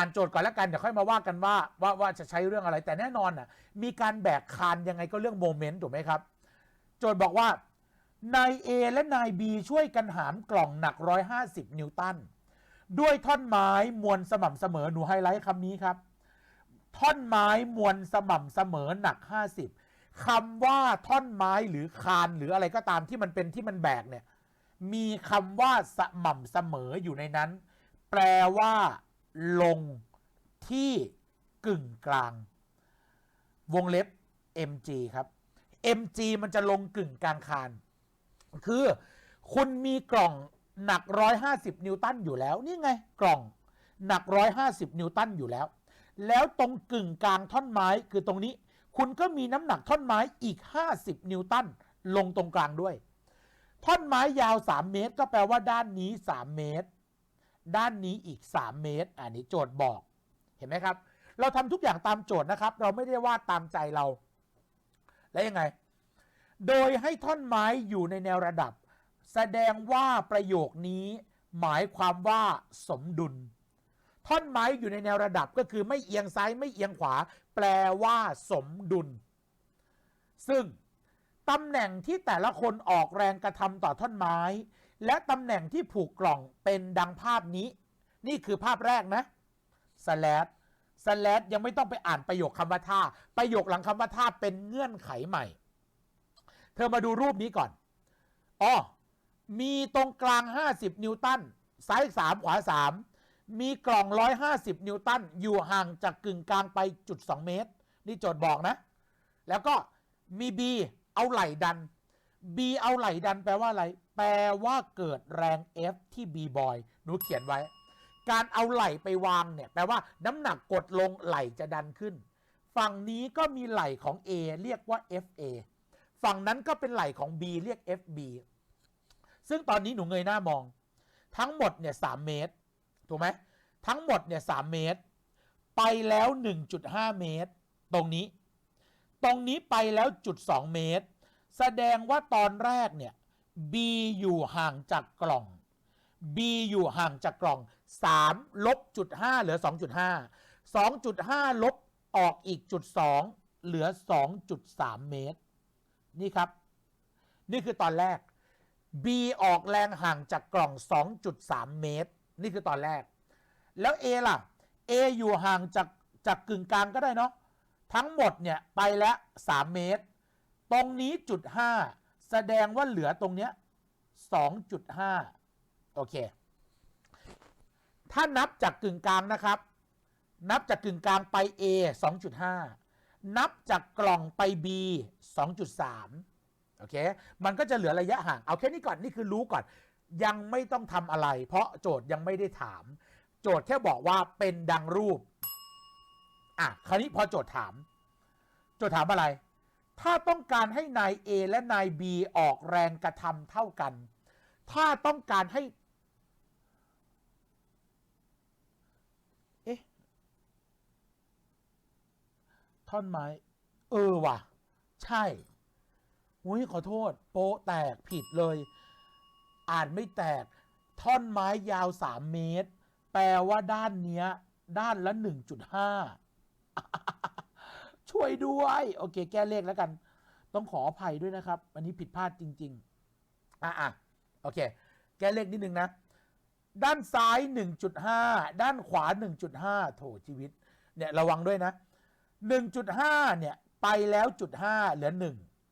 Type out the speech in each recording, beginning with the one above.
อ่านโจทย์ก่อนแล้วกันเดี๋ยวค่อยมาว่ากันว่าว่าว่าจะใช้เรื่องอะไร แต่แน่นอนอะมีการแบกคานยังไงก็เรื่องโมเมนต์ถูกไหมครับ โจทย์บอกว่านาย A และนาย B ช่วยกันหามกล่องหนัก 150 นิวตันด้วยท่อนไม้มวลสม่ำเสมอหนูไฮไลท์คำนี้ครับ ท่อนไม้มวลสม่ำเสมอหนัก 50 คำว่าท่อนไม้หรือคานหรืออะไรก็ตามที่มันเป็นที่มันแบกเนี่ยมีคำว่าสม่ำเสมออยู่ในนั้น แปลว่า ลงที่กึ่งกลาง วงเล็บ mg ครับ mg มันจะลงกึ่งกลางคาน คือคุณมีกล่องหนัก 150 นิวตันอยู่แล้ว นี่ไงกล่องหนัก 150 นิวตันอยู่แล้ว แล้วตรงกึ่งกลางท่อนไม้คือตรงนี้ คุณก็มีน้ำหนักท่อนไม้อีก 50 นิวตันลงตรงกลางด้วย ท่อนไม้ยาว 3 เมตร ก็แปลว่าด้านนี้ 3 เมตร ด้านนี้อีก 3 เมตร อันนี้โจทย์บอก เห็นไหมครับ เราทำทุกอย่างตามโจทย์นะครับ เราไม่ได้วาดตามใจเรา แล้วยังไง โดยให้ท่อนไม้อยู่ในแนวระดับ แสดงว่าประโยคนี้ หมายความว่าสมดุล ท่อนไม้อยู่ในแนวระดับก็คือไม่เอียงซ้ายไม่เอียงขวา แปลว่าสมดุล ซึ่งตำแหน่งที่แต่ละคนออกแรงกระทำต่อท่อนไม้ และตำแหน่งที่ผูกกล่องเป็นดังภาพนี้ นี่คือภาพแรกนะสแลดสแลดยังไม่ต้องไปอ่านประโยคคำว่าท่า ประโยคหลังคำว่าท่าเป็นเงื่อนไขใหม่ เธอมาดูรูปนี้ก่อนอ๋อมีตรงกลาง 50 นิวตันซ้าย3ขวา 3 มีกล่อง 150 นิวตันอยู่ห่างจากกึ่งกลางไปจุด 2 เมตร นี่โจทย์บอกนะ แล้วก็มี B เอาไหล่ดัน B เอาไหลดันแปลว่าอะไร แปลว่าเกิดแรง F ที่ B บอยหนูเขียนไว้ การเอาไหลไปวางเนี่ยแปลว่าน้ำหนักกดลงไหลจะดันขึ้น ฝั่งนี้ก็มีไหลของ A เรียกว่า FA ฝั่งนั้นก็เป็นไหลของ B เรียก FB ซึ่งตอนนี้หนูเงยหน้ามอง ทั้งหมดเนี่ยสเมตร ถูกไหมทั้งหมดเนี่ยสเมตร ไปแล้ว 1.5 เมตร ตรงนี้ ตรงนี้ไปแล้วจุด2เมตร แสดงว่าตอนแรกเนี่ย B อยู่ห่างจากกล่อง B อยู่ห่างจากกล่อง 3 ลบจุด5เหลือ 2.5 2.5 ลบออกอีกจุด2เหลือ 2.3 เมตร นี่ครับ นี่คือตอนแรก B ออกแรงห่างจากกล่อง 2.3 เมตร นี่คือตอนแรก แล้ว A ล่ะ A อยู่ห่างจากจากกึ่งกลางก็ได้เนาะทั้งหมดเนี่ยไปแล้ว 3 เมตร ตรงนี้จุด5แสดงว่าเหลือตรงเนี้ย2.5โอเค ถ้านับจากกึ่งกลางนะครับ นับจากกึ่งกลางไป A 2.5 นับจากกล่องไป B 2.3 โอเค มันก็จะเหลือระยะห่าง เอาแค่นี้ก่อน นี่คือรู้ก่อน ยังไม่ต้องทำอะไร เพราะโจทย์ยังไม่ได้ถาม โจทย์แค่บอกว่าเป็นดังรูป อะ คราวนี้พอโจทย์ถาม โจทย์ถามอะไร ถ้าต้องการให้นาย A และนาย B ออกแรงกระทำเท่ากัน ถ้าต้องการให้ เอ๊ะ ท่อนไม้ เออว่ะ ใช่อุ้ยขอโทษ โปะแตกผิดเลย อ่านไม่แตก ท่อนไม้ยาว 3 เมตร แปลว่าด้านเนี้ย ด้านละ 1.5 ช่วยด้วย โอเค แก้เลขแล้วกัน ต้องขออภัยด้วยนะครับ อันนี้ผิดพลาดจริง ๆ อะอะโอเค แก้เลขนิดนึงนะ ด้านซ้าย 1.5 ด้านขวา 1.5 โถชีวิต เนี่ยระวังด้วยนะ 1.5 เนี่ย ไปแล้วจุด5เหลือ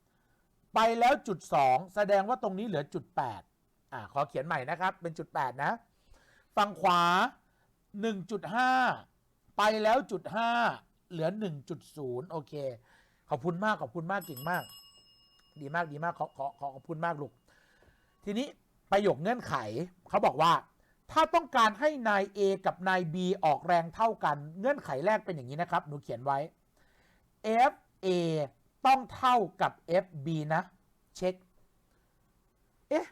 1 ไปแล้วจุด2แสดงว่าตรงนี้เหลือจุด8อ่าขอเขียนใหม่นะครับ เป็นจุด8นะฝั่งขวา 1.5 ไปแล้วจุด5 เหลือ 1.0 โอเค ขอบคุณมาก ขอบคุณมากเก่งมาก ดีมากดีมากขอขอขอขอบคุณมากลูก ทีนี้ประโยคเงื่อนไขเขาบอกว่า ถ้าต้องการให้นาย A กับนาย B ออกแรงเท่ากัน เงื่อนไขแรกเป็นอย่างนี้นะครับ หนูเขียนไว้ FA ต้องเท่ากับ FB นะ เช็ค เอ๊ะ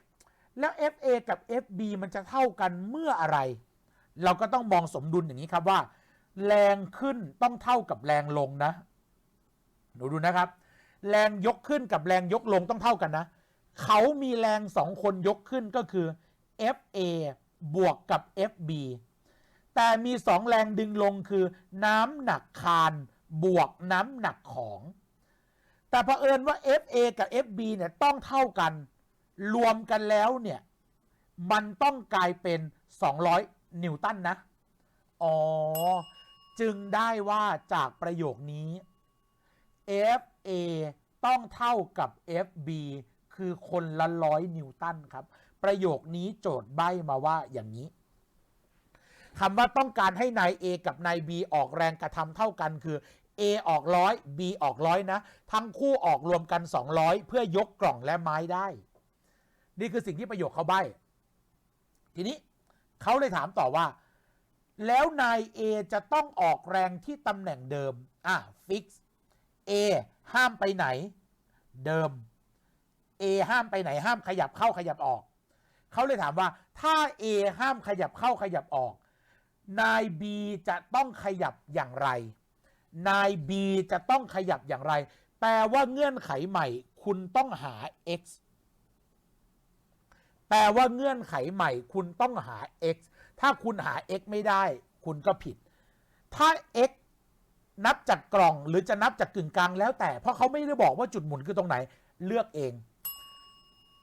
แล้ว FA กับ FB มันจะเท่ากันเมื่ออะไร เราก็ต้องมองสมดุลอย่างนี้ครับว่า แรงขึ้นต้องเท่ากับแรงลงนะหนูดูนะครับ แรงยกขึ้นกับแรงยกลงต้องเท่ากันนะ เขามีแรงสองคนยกขึ้นก็คือ FA บวกกับ FB แต่มีสองแรงดึงลงคือ น้ำหนักคานบวกน้ำหนักของ แต่เผอิญว่า FA กับ FB เนี่ยต้องเท่ากัน รวมกันแล้วเนี่ย มันต้องกลายเป็น 200 นิวตันนะ อ๋อ จึงได้ว่าจากประโยคนี้ FA ต้องเท่ากับ FB คือคนละร้อยนิวตันครับ ประโยคนี้โจทย์ใบ้มาว่าอย่างนี้คำว่าต้องการให้นาย A กับนาย B ออกแรงกระทำเท่ากันคือ A ออกร้อย B ออกร้อยนะ ทั้งคู่ออกรวมกัน 200 เพื่อยกกล่องและไม้ได้ นี่คือสิ่งที่ประโยคเขาใบ้ ทีนี้เขาเลยถามต่อว่า แล้วนาย A จะต้องออกแรงที่ตำแหน่งเดิม อะฟิก A ห้ามไปไหน เดิม A ห้ามไปไหน ห้ามขยับเข้าขยับออก เขาเลยถามว่า ถ้า A ห้ามขยับเข้าขยับออก นาย B จะต้องขยับอย่างไร นาย B จะต้องขยับอย่างไร แปลว่าเงื่อนไขใหม่ คุณต้องหา x แปลว่าเงื่อนไขใหม่ คุณต้องหา x ถ้าคุณหา x ไม่ได้ คุณก็ผิด ถ้า x นับจากกล่องหรือจะนับจากกึ่งกลางแล้วแต่ เพราะเขาไม่ได้บอกว่าจุดหมุนคือตรงไหน เลือกเอง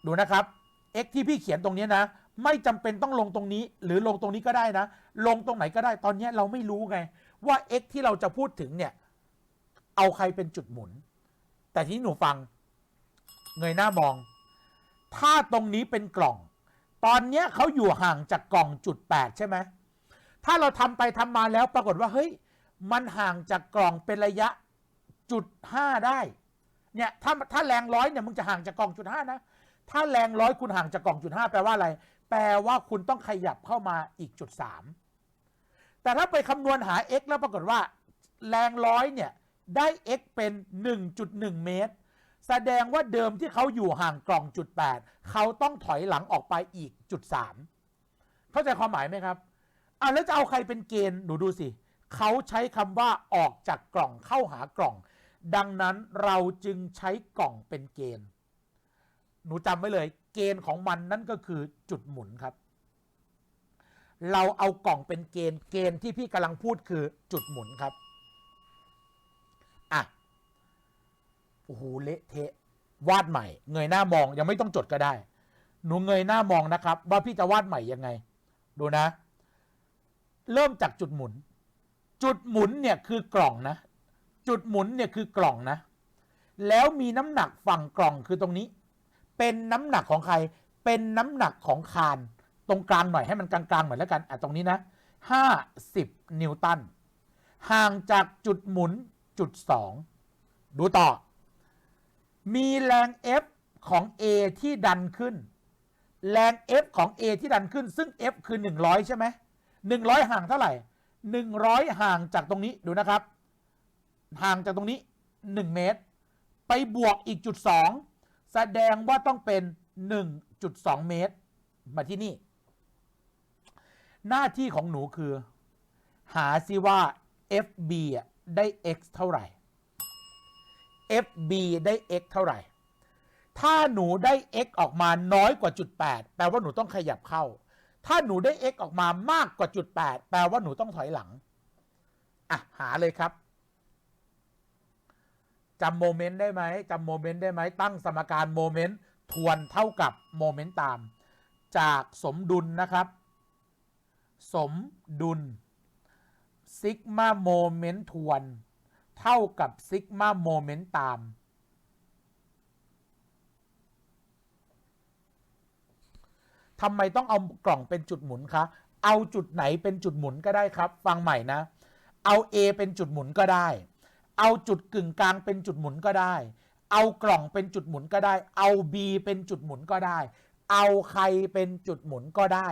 ดูนะครับ x ที่พี่เขียนตรงนี้นะ ไม่จำเป็นต้องลงตรงนี้ หรือลงตรงนี้ก็ได้นะ ลงตรงไหนก็ได้ ตอนนี้เราไม่รู้ไง ว่า x ที่เราจะพูดถึงเนี่ย เอาใครเป็นจุดหมุน แต่ที่หนูฟัง เงยหน้ามอง ถ้าตรงนี้เป็นกล่อง ตอนเนี้ยเขาอยู่ห่างจากกล่องจุด8ใช่ไหมถ้าเราทำไปทำมาแล้วปรากฏว่าเฮ้ยมันห่างจากกล่องเป็นระยะจุด5ได้เนี่ยถ้าถ้าแรงร้อยเนี่ยมึงจะห่างจากกล่องจุด5นะถ้าแรงร้อยคุณห่างจากกล่องจุด5แปลว่าอะไร แปลว่าคุณต้องขยับเข้ามาอีกจุด3แต่ถ้าไปคำนวณหา x แล้วปรากฏว่า แรงร้อยเนี่ยได้ x เป็น 1.1 เมตร แสดงว่าเดิมที่เขาอยู่ห่างกล่องจุด8เขาต้องถอยหลังออกไปอีกจุด3เข้าใจความหมายไหมครับอะแล้วจะเอาใครเป็นเกณฑ์หนูดูสิเขาใช้คำว่าออกจากกล่องเข้าหากล่อง ดังนั้นเราจึงใช้กล่องเป็นเกณฑ์ หนูจำไว้เลย เกณฑ์ของมันนั่นก็คือจุดหมุนครับ เราเอากล่องเป็นเกณฑ์เกณฑ์ที่พี่กำลังพูดคือจุดหมุนครับ อะ โอ้โหเละเทะวาดใหม่ เงยหน้ามองยังไม่ต้องจดก็ได้ หนูเงยหน้ามองนะครับ ว่าพี่จะวาดใหม่ยังไง ดูนะ เริ่มจากจุดหมุน จุดหมุนเนี่ยคือกล่องนะ จุดหมุนเนี่ยคือกล่องนะ แล้วมีน้ำหนักฝั่งกล่องคือตรงนี้ เป็นน้ำหนักของใคร เป็นน้ำหนักของคาน ตรงกลางหน่อยให้มันกลางๆเหมือนแล้วกันอะตรงนี้นะ50นิวตันห่างจากจุดหมุนจุด2ดูต่อ มีแรง F ของ A ที่ดันขึ้น แรง F ของ A ที่ดันขึ้น ซึ่ง F คือ 100 ใช่ไหม100 ห่างเท่าไหร่ 100 ห่างจากตรงนี้ดูนะครับ ห่างจากตรงนี้ 1 เมตร ไปบวกอีกจุด 2 แสดงว่าต้องเป็น 1.2 เมตร มาที่นี่ หน้าที่ของหนูคือ หาซิว่า FB ได้ x เท่าไหร่ FB ได้ x เท่าไหร่ ถ้าหนูได้ x ออกมาน้อยกว่าจุด8แปลว่าหนูต้องขยับเข้า ถ้าหนูได้ x ออกมามากกว่าจุด8แปลว่าหนูต้องถอยหลัง อะ หาเลยครับจำโมเมนต์ได้ไหมจำโมเมนต์ได้ไหมตั้งสมการโมเมนต์ทวนเท่ากับโมเมนต์ตาม จากสมดุลนะครับ สมดุลซิกมาโมเมนต์ทวน เท่ากับซิกมาโมเมนต์ตามทำไมต้องเอากล่องเป็นจุดหมุนคะ เอาจุดไหนเป็นจุดหมุนก็ได้ครับ ฟังใหม่นะ เอา A เป็นจุดหมุนก็ได้ เอาจุดกึ่งกลางเป็นจุดหมุนก็ได้ เอากล่องเป็นจุดหมุนก็ได้ เอา B เป็นจุดหมุนก็ได้ เอาใครเป็นจุดหมุนก็ได้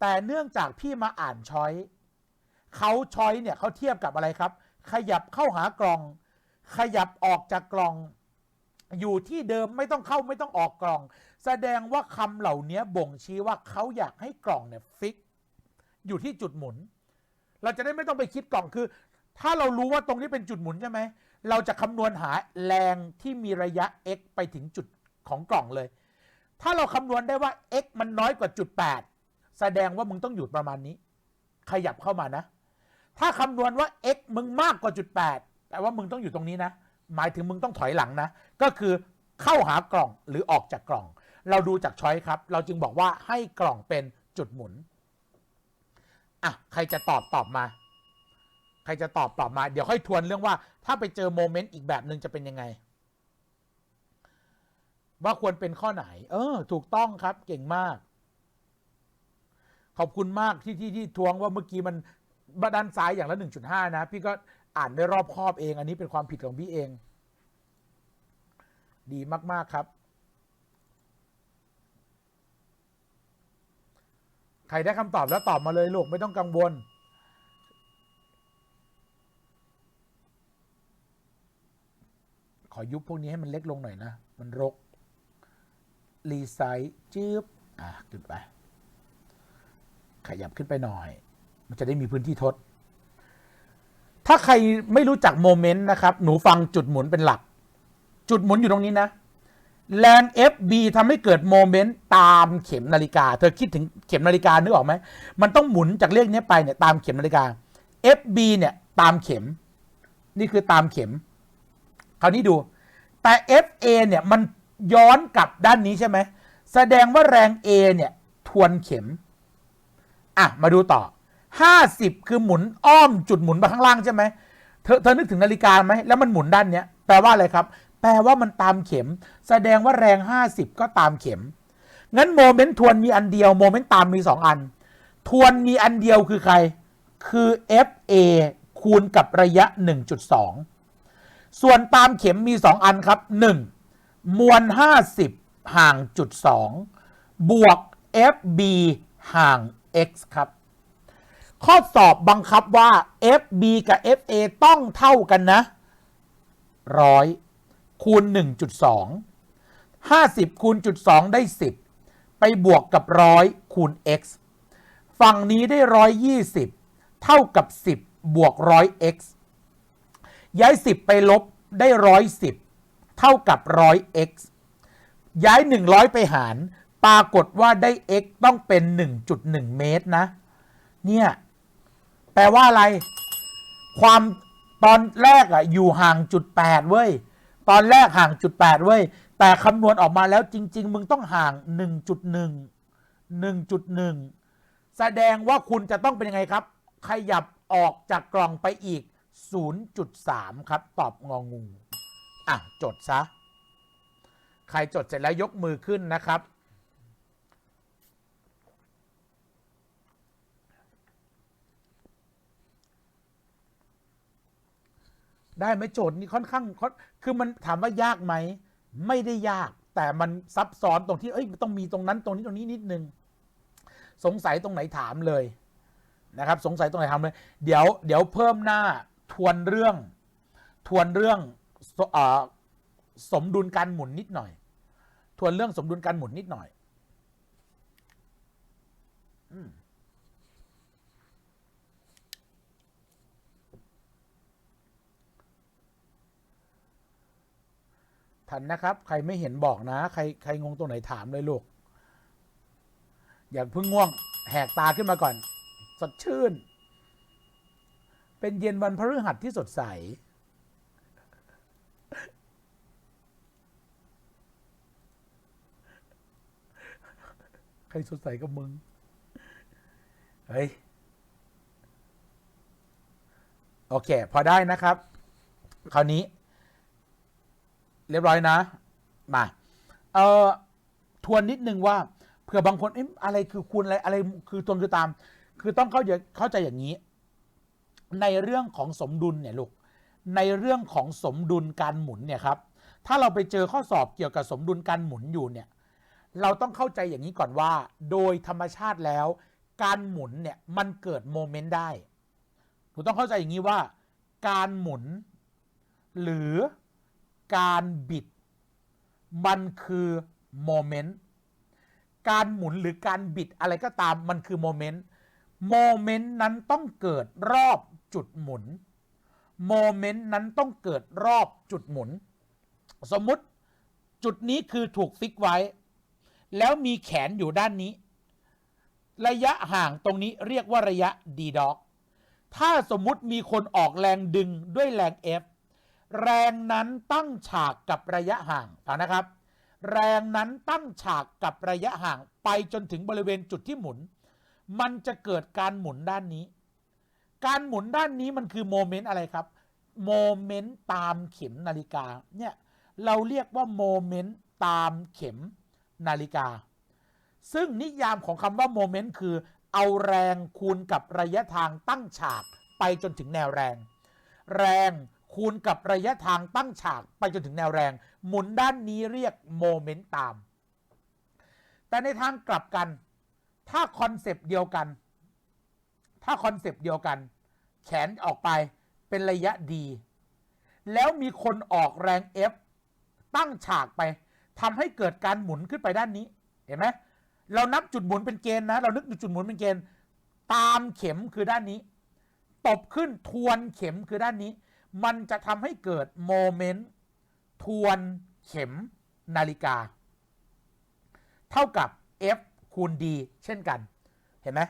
แต่เนื่องจากพี่มาอ่านช้อยเขาช้อยเนี่ยเขาเทียบกับอะไรครับ ขยับเข้าหากล่อง ขยับออกจากกล่อง อยู่ที่เดิมไม่ต้องเข้าไม่ต้องออกกล่อง แสดงว่าคำเหล่านี้บ่งชี้ว่าเขาอยากให้กล่องเนี่ยฟิก อยู่ที่จุดหมุน เราจะได้ไม่ต้องไปคิดกล่องคือ ถ้าเรารู้ว่าตรงนี้เป็นจุดหมุนใช่ไหมเราจะคำนวณหาแรงที่มีระยะ x ไปถึงจุดของกล่องเลย ถ้าเราคำนวณได้ว่า x มันน้อยกว่าจุด8แสดงว่ามึงต้องอยู่ประมาณนี้ ขยับเข้ามานะ ถ้าคำนวณว่า x มึงมากกว่าจุด8แปลว่ามึงต้องอยู่ตรงนี้นะ หมายถึงมึงต้องถอยหลังนะ ก็คือเข้าหากล่องหรือออกจากกล่อง เราดูจากช้อยครับ เราจึงบอกว่าให้กล่องเป็นจุดหมุนอะใครจะตอบตอบมา ใครจะตอบตอบมา เดี๋ยวค่อยทวนเรื่องว่า ถ้าไปเจอโมเมนต์อีกแบบหนึ่งจะเป็นยังไง ว่าควรเป็นข้อไหน เออ ถูกต้องครับเก่งมาก ขอบคุณมากที่ที่ที่ทวงว่าเมื่อกี้มัน บด้านซ้ายอย่างละ 1.5 นะ พี่ก็อ่านไม่รอบคอบเอง อันนี้เป็นความผิดของพี่เอง ดีมากๆครับ ใครได้คำตอบแล้วตอบมาเลยลูกไม่ต้องกังวลขอยุบพวกนี้ให้มันเล็กลงหน่อยนะ มันรก รีไซส์จืบอะ ขึ้นไป ขยับขึ้นไปหน่อย มันจะได้มีพื้นที่ทด ถ้าใครไม่รู้จักโมเมนต์นะครับ หนูฟังจุดหมุนเป็นหลัก จุดหมุนอยู่ตรงนี้นะแรง FB ทำให้เกิดโมเมนต์ตามเข็มนาฬิกา เธอคิดถึงเข็มนาฬิกานึกออกไหม มันต้องหมุนจากเลขนี้ไปเนี่ยตามเข็มนาฬิกา FB เนี่ยตามเข็ม นี่คือตามเข็ม คราวนี้ดู แต่ FA เนี่ยมันย้อนกลับด้านนี้ใช่ไหม แสดงว่าแรง A เนี่ยทวนเข็ม อะ มาดูต่อ 50 คือหมุนอ้อมจุดหมุนไปข้างล่างใช่ไหมเธอเธอนึกถึงนาฬิกาไหมแล้วมันหมุนด้านเนี้ยแปลว่าอะไรครับ แปลว่ามันตามเข็ม แสดงว่าแรง 50 ก็ตามเข็ม งั้นโมเมนต์ทวนมีอันเดียวโมเมนต์ตามมี 2 อัน ทวนมีอันเดียวคือใคร คือ FA คูณกับระยะ 1.2 ส่วนตามเข็มมี 2 อันครับ 1. มวล 50 ห่างจุด2บวก FB ห่าง x ครับ ข้อสอบบังคับว่า FB กับ FA ต้องเท่ากันนะร้อยคูณ 1.2 50คูณจุด2ได้ 10 ไปบวกกับร้อยคูณ x ฝั่งนี้ได้ 120 เท่ากับ 10 บวกร้อย x ย้าย 10 ไปลบได้ 110 เท่ากับร้อย x ย้าย 100 ไปหาร ปรากฏว่าได้ x ต้องเป็น 1.1 เมตรนะ เนี่ย แปลว่าอะไร ความตอนแรกอะอยู่ห่างจุด8เว้ย ตอนแรกห่างจุด8เว้ย แต่คำนวณออกมาแล้วจริง ๆ มึงต้องห่าง1.1 1.1แสดงว่าคุณจะต้องเป็นยังไงครับ ขยับออกจากกล่องไปอีก 0.3 ครับ ตอบงองู อะ จดซะ ใครจดเสร็จแล้วยกมือขึ้นนะครับ ได้ไหมโจทย์นี้ค่อนข้างคือมันถามว่ายากไหม ไม่ได้ยาก แต่มันซับซ้อนตรงที่เอ้ยต้องมีตรงนั้นตรงนี้ตรงนี้นิดนึง สงสัยตรงไหนถามเลยนะครับ สงสัยตรงไหนถามเลย เดี๋ยวเดี๋ยวเพิ่มหน้าทวนเรื่อง ทวนเรื่องสอสมดุลการหมุนนิดหน่อย ทวนเรื่องสมดุลการหมุนนิดหน่อย ทันนะครับ ใครไม่เห็นบอกนะ ใครใครงงตรงไหนถามเลยลูก อย่าเพิ่งง่วง แหกตาขึ้นมาก่อน สดชื่น เป็นเย็นวันพฤหัสที่สดใส ใครสดใสกับมึง เฮ้ย โอเค พอได้นะครับ คราวนี้ เรียบร้อยนะ มาเอ่อทวนนิดนึงว่าเผื่อบางคนเอ๊ะอะไรคือคูณอะไรอะไรคือตรงคือตาม คือต้องเข้าใจเข้าใจอย่างนี้ ในเรื่องของสมดุลเนี่ยลูกในเรื่องของสมดุลการหมุนเนี่ยครับ ถ้าเราไปเจอข้อสอบเกี่ยวกับสมดุลการหมุนอยู่เนี่ย เราต้องเข้าใจอย่างนี้ก่อนว่า โดยธรรมชาติแล้ว การหมุนเนี่ยมันเกิดโมเมนต์ได้หนูต้องเข้าใจอย่างนี้ว่า การหมุน หรือ การบิด มันคือโมเมนต์การหมุนหรือการบิดอะไรก็ตามมันคือโมเมนต์โมเมนต์นั้นต้องเกิดรอบจุดหมุนโมเมนต์นั้นต้องเกิดรอบจุดหมุน สมมุติจุดนี้คือถูกฟิกไว้ แล้วมีแขนอยู่ด้านนี้ ระยะห่างตรงนี้เรียกว่าระยะ d ด็อกถ้าสมมุติมีคนออกแรงดึงด้วยแรง F แรงนั้นตั้งฉากกับระยะห่างฟังนะครับ แรงนั้นตั้งฉากกับระยะห่างไปจนถึงบริเวณจุดที่หมุน มันจะเกิดการหมุนด้านนี้ การหมุนด้านนี้มันคือโมเมนต์อะไรครับโมเมนต์ตามเข็มนาฬิกาเนี่ยเราเรียกว่าโมเมนต์ตามเข็มนาฬิกา ซึ่งนิยามของคำว่าโมเมนต์คือ เอาแรงคูณกับระยะทางตั้งฉากไปจนถึงแนวแรง แรง คูณกับระยะทางตั้งฉากไปจนถึงแนวแรง หมุนด้านนี้เรียกโมเมนต์ตามแต่ในทางกลับกัน ถ้าคอนเซปต์เดียวกัน ถ้าคอนเซปต์เดียวกัน แขนออกไปเป็นระยะดี แล้วมีคนออกแรง F ตั้งฉากไปทำให้เกิดการหมุนขึ้นไปด้านนี้ เห็นไหมเรานับจุดหมุนเป็นเกณฑ์นะ เรานึกจุดหมุนเป็นเกณฑ์ ตามเข็มคือด้านนี้ ตบขึ้นทวนเข็มคือด้านนี้ มันจะทำให้เกิดโมเมนต์ทวนเข็มนาฬิกา เท่ากับ F คูณ D เช่นกัน เห็นไหม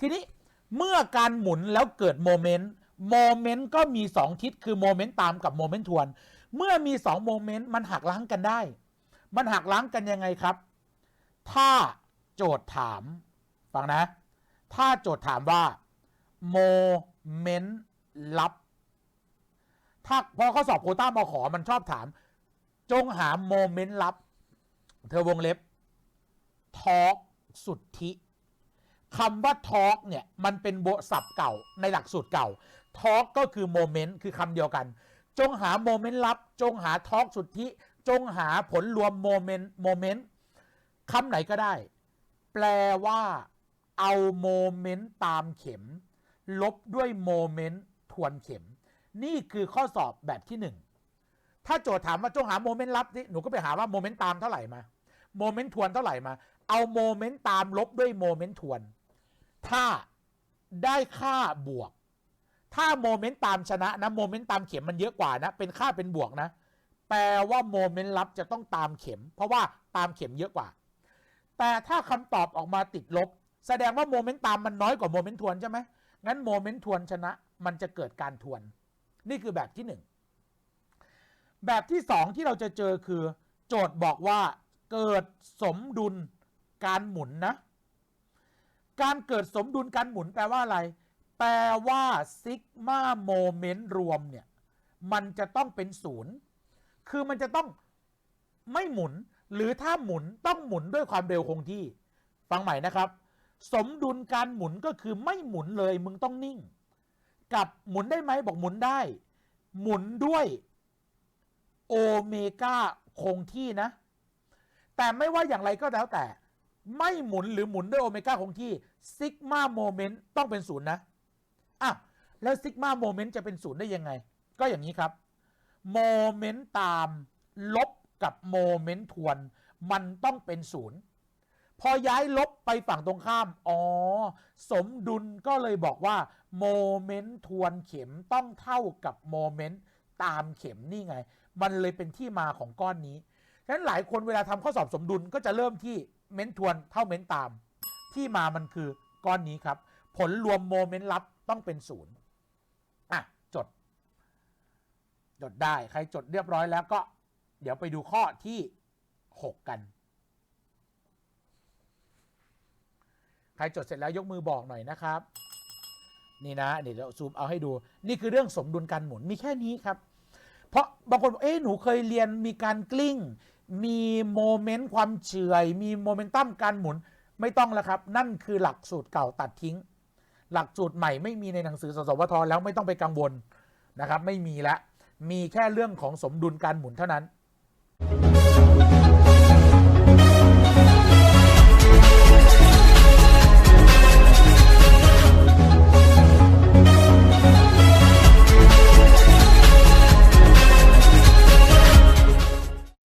ทีนี้เมื่อการหมุนแล้วเกิดโมเมนต์โมเมนต์ก็มี 2 ทิศคือโมเมนต์ตามกับโมเมนต์ทวน เมื่อมี 2 โมเมนต์มันหักล้างกันได้ มันหักล้างกันยังไงครับ ถ้าโจทย์ถามฟังนะ ถ้าโจทย์ถามว่าโมเมนต์ลับ ถ้าพอเขาสอบโคต้ามขอมันชอบถาม จงหาโมเมนต์ลับ เธอวงเล็บทอล์กสุทธิคำว่าทอล์กเนี่ย มันเป็นโบศัพท์เก่าในหลักสูตรเก่าทอล์กก็คือโมเมนต์คือคำเดียวกัน จงหาโมเมนต์ลับ จงหาทอล์กสุทธิ จงหาผลรวมโมเมนต์โมเมนต์คำไหนก็ได้ แปลว่า เอาโมเมนต์ตามเข็ม ลบด้วยโมเมนต์ทวนเข็ม นี่คือข้อสอบแบบที่หนึ่งถ้าโจทย์ถามว่าจงหาโมเมนต์ลับนี่หนูก็ไปหาว่าโมเมนต์ตามเท่าไหร่มาโมเมนต์ทวนเท่าไหร่มา เอาโมเมนต์ตามลบด้วยโมเมนต์ทวน ถ้าได้ค่าบวก ถ้าโมเมนต์ตามชนะนะโมเมนต์ตามเข็มมันเยอะกว่านะ เป็นค่าเป็นบวกนะ แปลว่าโมเมนต์ลับจะต้องตามเข็ม เพราะว่าตามเข็มเยอะกว่า แต่ถ้าคำตอบออกมาติดลบ แสดงว่าโมเมนต์ตามมันน้อยกว่าโมเมนต์ทวนใช่ไหมงั้นโมเมนต์ทวนชนะ มันจะเกิดการทวน นี่คือแบบที่หนึ่งแบบที่สองที่เราจะเจอคือ โจทย์บอกว่าเกิดสมดุลการหมุนนะ การเกิดสมดุลการหมุนแปลว่าอะไร แปลว่าซิกมาโมเมนต์รวมเนี่ยมันจะต้องเป็นศูนย์คือมันจะต้องไม่หมุนหรือถ้าหมุนต้องหมุนด้วยความเร็วคงที่ ฟังใหม่นะครับ สมดุลการหมุนก็คือไม่หมุนเลยมึงต้องนิ่ง กับหมุนได้ไหมบอกหมุนได้ หมุนด้วยโอเมก้าคงที่นะ แต่ไม่ว่าอย่างไรก็แล้วแต่ ไม่หมุนหรือหมุนด้วยโอเมก้าคงที่ซิกมาโมเมนต์ต้องเป็นศูนย์นะอะแล้วซิกมาโมเมนต์จะเป็นศูนย์ได้ยังไง ก็อย่างนี้ครับโมเมนต์ตามลบกับโมเมนต์ทวน มันต้องเป็นศูนย์ พอย้ายลบไปฝั่งตรงข้าม อ๋อ สมดุลก็เลยบอกว่าโมเมนต์ทวนเข็มต้องเท่ากับโมเมนต์ตามเข็มนี่ไง มันเลยเป็นที่มาของก้อนนี้ ฉะนั้นหลายคนเวลาทำข้อสอบสมดุลก็จะเริ่มที่เม้นทวนเท่าเม้นตาม ที่มามันคือก้อนนี้ครับ ผลรวมโมเมนต์ลับต้องเป็นศูนย์อะ จด จดได้ ใครจดเรียบร้อยแล้วก็ เดี๋ยวไปดูข้อที่ 6 กัน ใค รจดเสร็จแล้วยกมือบอกหน่อยนะครับ นี่นะเดี๋ยวเราซูมเอาให้ดู นี่คือเรื่องสมดุลการหมุนมีแค่นี้ครับ เพราะบางคนบอกเอ๊ะหนูเคยเรียนมีการกลิ้ง มีโมเมนต์ความเฉื่อย มีโมเมนตัมการหมุนไม่ต้องแล้วครับ นั่นคือหลักสูตรเก่าตัดทิ้ง หลักสูตรใหม่ไม่มีในหนังสือสสวทแล้วไม่ต้องไปกังวลนะครับ ไม่มีแล้วมีแค่เรื่องของสมดุลการหมุนเท่านั้น